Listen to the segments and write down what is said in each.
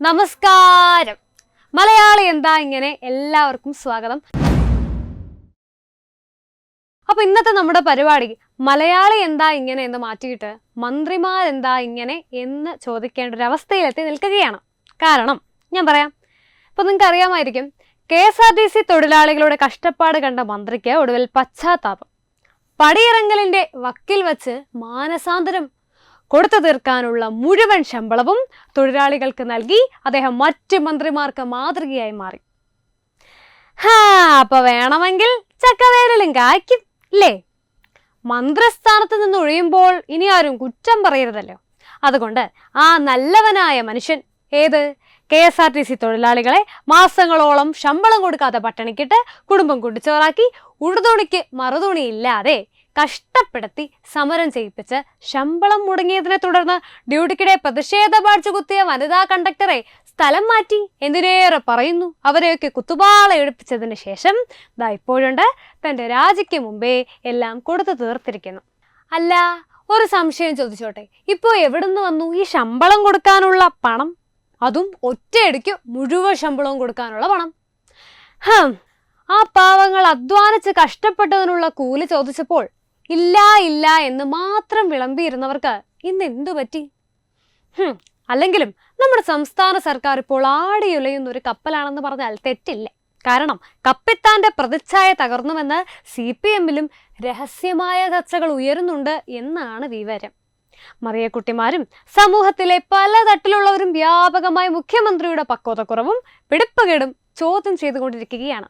നമസ്കാരം. മലയാളി എന്താ ഇങ്ങനെ എല്ലാവർക്കും സ്വാഗതം. അപ്പൊ ഇന്നത്തെ നമ്മുടെ പരിപാടി മലയാളി എന്താ ഇങ്ങനെ എന്ന് മാറ്റിയിട്ട് മന്ത്രിമാരെന്താ ഇങ്ങനെ എന്ന് ചോദിക്കേണ്ട ഒരു അവസ്ഥയിലെത്തി നിൽക്കുകയാണ്. കാരണം ഞാൻ പറയാം. ഇപ്പൊ നിങ്ങൾക്ക് അറിയാമായിരിക്കും K S R T C തൊഴിലാളികളുടെ കഷ്ടപ്പാട് കണ്ട മന്ത്രിക്ക് ഒടുവിൽ പശ്ചാത്താപം. പടിയിറങ്ങലിന്റെ വക്കിൽ വച്ച് മാനസാന്തരം കൊടുത്തു തീർക്കാനുള്ള മുഴുവൻ ശമ്പളവും തൊഴിലാളികൾക്ക് നൽകി അദ്ദേഹം മറ്റ് മന്ത്രിമാർക്ക് മാതൃകയായി മാറി. ഹാ അപ്പൊ വേണമെങ്കിൽ ചക്കവേരലും കായ്ക്കും ഇല്ലേ മന്ത്രിസ്ഥാനത്ത് നിന്ന് ഒഴിയുമ്പോൾ ഇനി ആരും കുറ്റം പറയരുതല്ലോ. അതുകൊണ്ട് ആ നല്ലവനായ മനുഷ്യൻ ഏത്? K S R T C തൊഴിലാളികളെ മാസങ്ങളോളം ശമ്പളം കൊടുക്കാതെ പട്ടണിക്കിട്ട് കുടുംബം കുടിച്ചോറാക്കി ഉടുതുണിക്ക് മറുതുണി ഇല്ലാതെ കഷ്ടപ്പെടുത്തി സമരം ചെയ്യിപ്പിച്ച് ശമ്പളം മുടങ്ങിയതിനെ തുടർന്ന് ഡ്യൂട്ടിക്കിടെ പ്രതിഷേധ ബാഡ്ജ് കുത്തിയ വനിതാ കണ്ടക്ടറെ സ്ഥലം മാറ്റി എന്തിനേറെ പറയുന്നു. അവരെയൊക്കെ കുത്തുപാള എടുപ്പിച്ചതിന് ശേഷം ദാ ഇപ്പോഴുണ്ട്. തന്റെ രാജിക്ക് മുമ്പേ എല്ലാം കൊടുത്തു തീർത്തിരിക്കുന്നു. അല്ല ഒരു സംശയം ചോദിച്ചോട്ടെ. ഇപ്പോൾ എവിടുന്ന് വന്നു ഈ ശമ്പളം കൊടുക്കാനുള്ള പണം? അതും ഒറ്റയടിക്ക് മുഴുവൻ ശമ്പളവും കൊടുക്കാനുള്ള പണം. ആ പാവങ്ങൾ അധ്വാനിച്ച് കഷ്ടപ്പെട്ടതിനുള്ള കൂലി ചോദിച്ചപ്പോൾ ഇല്ല ഇല്ല എന്ന് മാത്രം വിളമ്പിയിരുന്നവർക്ക് ഇന്ന് എന്തു പറ്റി അല്ലെങ്കിലും നമ്മുടെ സംസ്ഥാന സർക്കാർ ഇപ്പോൾ ആടിയുലയുന്ന ഒരു കപ്പലാണെന്ന് പറഞ്ഞാൽ തെറ്റില്ല. കാരണം കപ്പിത്താന്റെ പ്രതിച്ഛായ തകർന്നുവെന്ന് സി പി എമ്മിലും രഹസ്യമായ ചർച്ചകൾ ഉയരുന്നുണ്ട് എന്നാണ് വിവരം. മറിയക്കുട്ടിമാരും സമൂഹത്തിലെ പല തട്ടിലുള്ളവരും വ്യാപകമായി മുഖ്യമന്ത്രിയുടെ പക്വതക്കുറവും പിടിപ്പുകേടും ചോദ്യം ചെയ്തുകൊണ്ടിരിക്കുകയാണ്.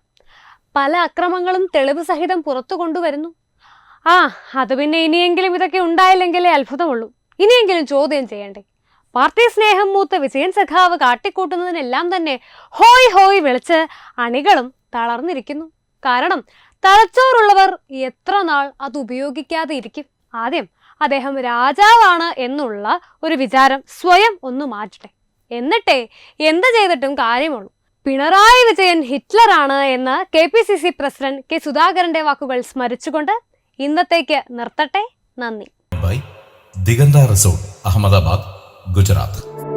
പല അക്രമങ്ങളും തെളിവ് സഹിതം പുറത്തു കൊണ്ടുവരുന്നു ആ അത് പിന്നെ ഇനിയെങ്കിലും ഇതൊക്കെ ഉണ്ടായില്ലെങ്കിലേ അത്ഭുതമുള്ളൂ. ഇനിയെങ്കിലും ചോദ്യം ചെയ്യണ്ടേ? പാർട്ടി സ്നേഹം മൂത്ത വിജയൻ സഖാവ് കാട്ടിക്കൂട്ടുന്നതിനെല്ലാം തന്നെ ഹോയ് ഹോയ് വിളിച്ച് അണികളും തളർന്നിരിക്കുന്നു. കാരണം തലച്ചോറുള്ളവർ എത്ര നാൾ അത് ഉപയോഗിക്കാതെ ഇരിക്കും? ആദ്യം അദ്ദേഹം രാജാവാണ് എന്നുള്ള ഒരു വിചാരം സ്വയം ഒന്ന് മാറ്റട്ടെ. എന്നിട്ടേ എന്ത് ചെയ്തിട്ടും കാര്യമുള്ളൂ. പിണറായി വിജയൻ ഹിറ്റ്ലറാണ് എന്ന് K P C C president K സുധാകരന്റെ വാക്കുകൾ സ്മരിച്ചുകൊണ്ട് ഇന്നത്തേക്ക് നിർത്തട്ടെ. നന്ദി. Bye Diganta resort Ahmedabad Gujarat.